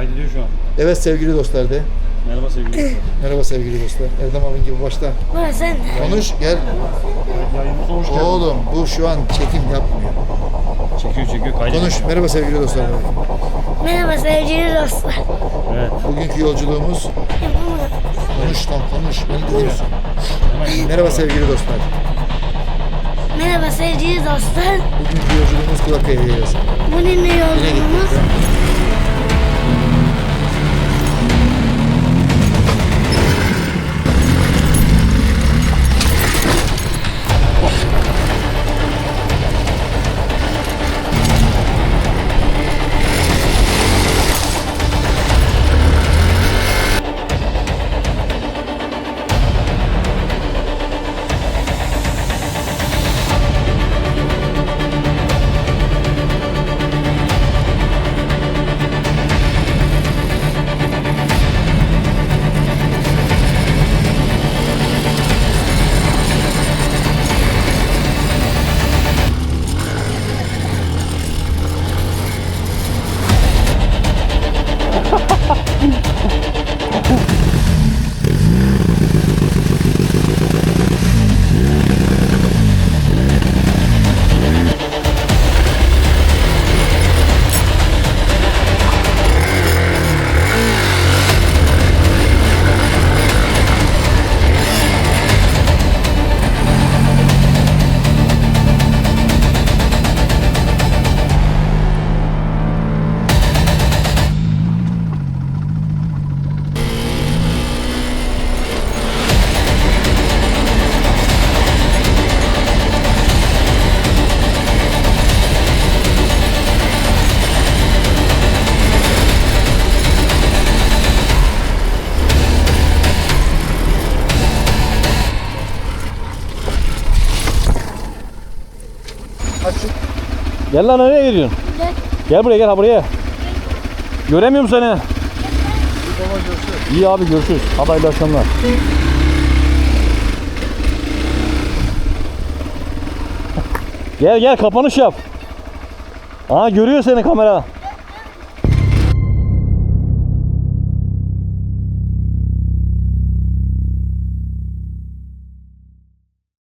Kaydediyor şu an. Evet sevgili dostlar de. Merhaba sevgili dostlar. Merhaba sevgili dostlar. Erdem abin gibi başla. Baba sen. Konuş gel. Yayınımıza hoş geldin. Oğlum bu şu an çekim yapmıyor. Çekiyor çekiyor kaydediyor. Konuş. Merhaba sevgili dostlar. de. Merhaba sevgili dostlar. Evet. Bugünkü yolculuğumuz konuş lan konuş. Beni dinliyorsun. Merhaba sevgili dostlar. Merhaba sevgili dostlar. Bugünkü yolculuğumuz Kulakaya Yaylası. Bugün ne Yine yolculuğumuz? Gittik. Gel lan nereye gidiyorsun? Gel. Gel buraya gel ha buraya. Göremiyorum seni. İyi abi görüşürüz. Hadi hayırlı akşamlar. Gel gel kapanış yap. Aa görüyor seni kamera.